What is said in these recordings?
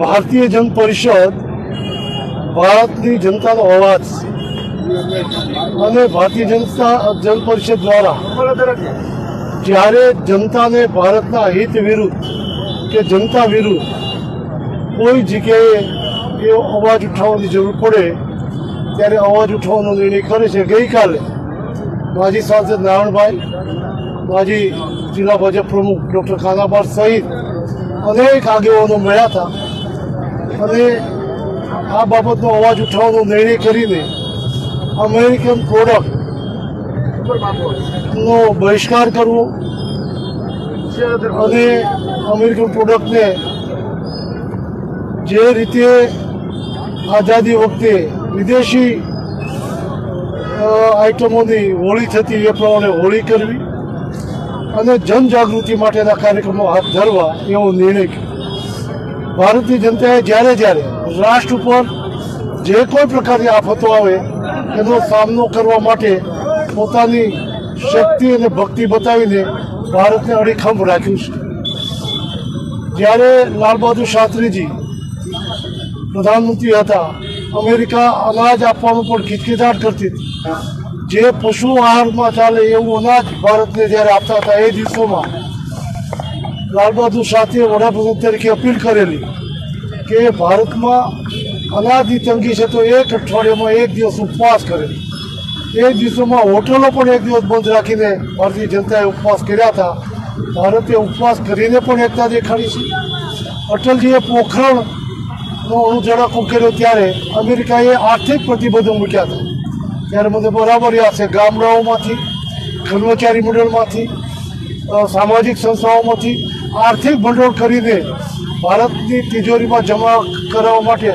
ભારતીય જન પરિષદ ભારતની જનતાનો અવાજ અને ભારતીય જનતા જન પરિષદ દ્વારા જ્યારે જનતાને ભારતના હિત વિરુદ્ધ કે જનતા વિરુદ્ધ કોઈ જગ્યાએ એવો અવાજ ઉઠાવવાની જરૂર પડે, ત્યારે અવાજ ઉઠાવવાનો નિર્ણય કરે છે. ગઈકાલે માજી સાંસદ નારાયણભાઈ, માજી જિલ્લા ભાજપ પ્રમુખ ડૉક્ટર ખાનાબાર સહિત અનેક આગેવાનો મળ્યા હતા. અને આ બાબતનો અવાજ ઉઠાવવાનો નિર્ણય કરીને અમેરિકન પ્રોડક્ટનો બહિષ્કાર કરવો અને અમેરિકન પ્રોડક્ટને જે રીતે આઝાદી વખતે વિદેશી આઈટમોની હોળી થતી એ પ્રમાણે હોળી કરવી અને જનજાગૃતિ માટેના કાર્યક્રમો હાથ ધરવા એવો નિર્ણય કર્યો. ભારતીય જનતાએ જ્યારે જ્યારે રાષ્ટ્ર ઉપર જે કોઈ પ્રકારની આફતો આવે, એનો સામનો કરવા માટે પોતાની શક્તિ અને ભક્તિ બતાવીને ભારતને અડીખમ રાખ્યું છે. જ્યારે લાલ બહાદુર શાસ્ત્રીજી પ્રધાનમંત્રી હતા, અમેરિકા અનાજ આપવાનું પણ ખિચખિચાટ કરતી હતી. જે પશુ આહારમાં ચાલે એવું અનાજ ભારતને જ્યારે આપતા હતા, એ દિવસોમાં લાલ બહાદુર શાસ્ત્રીએ વડાપ્રધાન તરીકે અપીલ કરેલી કે ભારતમાં અનાજની તંગી છે તો એક અઠવાડિયામાં એક દિવસ ઉપવાસ કરેલી એ દિવસોમાં હોટલો પણ એક દિવસ બંધ રાખીને ભારતીય જનતાએ ઉપવાસ કર્યા હતા. ભારતે ઉપવાસ કરીને પણ એકતા દેખાડી છે. અટલજીએ પોખરણનો અણુઝડકો ઉકેલ્યો ત્યારે અમેરિકાએ આર્થિક પ્રતિબંધો મૂક્યા હતા. ત્યારે મને બરાબર યાદ છે ગામડાઓમાંથી કર્મચારી મંડળમાંથી સામાજિક સંસ્થાઓમાંથી આર્થિક ભંડોળ કરીને ભારતની તિજોરીમાં જમા કરાવવા માટે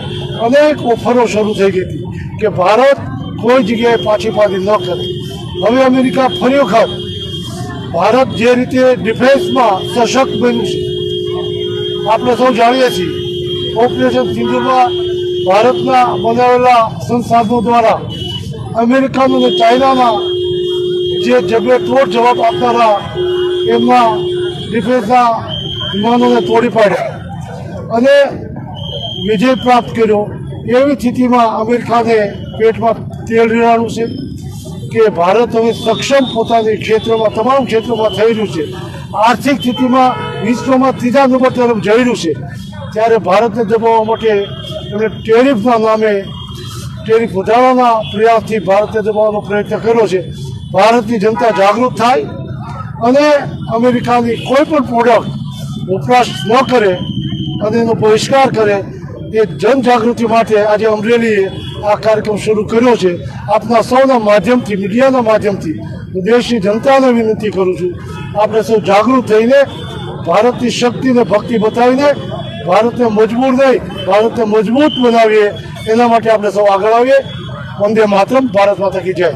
અનેક ઓફરો શરૂ થઈ ગઈ હતી કે ભારત કોઈ જગ્યાએ પાછી પાછી ન કરે. હવે અમેરિકા ફરી વખત ભારત જે રીતે ડિફેન્સમાં સશક્ત બન્યું છે. આપણે સૌ જાણીએ છીએ, ઓપરેશન સિંધુમાં ભારતના બનાવેલા સંસાધનો દ્વારા અમેરિકાનું અને ચાઇનાના જે જબે તોડ જવાબ આપનારા એમના ડિફેન્સના વિમાનોને તોડી પાડ્યા. અને વિજય પ્રાપ્ત કર્યો. એવી સ્થિતિમાં અમેરિકાને પેટમાં તેલ રેડાણું છે કે ભારત હવે સક્ષમ પોતાની ક્ષેત્રમાં, તમામ ક્ષેત્રોમાં થઈ રહ્યું છે. આર્થિક સ્થિતિમાં વિશ્વમાં ત્રીજા નંબર તરફ જઈ રહ્યું છે. ત્યારે ભારતને દબાવવા માટે એમણે ટેરિફના નામે ટેરિફ વધારવાના પ્રયાસથી ભારતને દબાવવાનો પ્રયત્ન કર્યો છે. ભારતની જનતા જાગૃત થાય અને અમેરિકાની કોઈ પણ પ્રોડક્ટ વપરાશ ન કરે અને એનો બહિષ્કાર કરે, એ જનજાગૃતિ માટે આજે અમરેલીએ આ કાર્યક્રમ શરૂ કર્યો છે. આપના સૌના માધ્યમથી, મીડિયાના માધ્યમથી હું દેશની જનતાને વિનંતી કરું છું, આપણે સૌ જાગૃત થઈને, ભારતની શક્તિને ભક્તિ બતાવીને, ભારતને મજબૂર નહીં, ભારતને મજબૂત બનાવીએ, એના માટે આપણે સૌ આગળ આવીએ. વંદે માતરમ, ભારત માતા કી જય.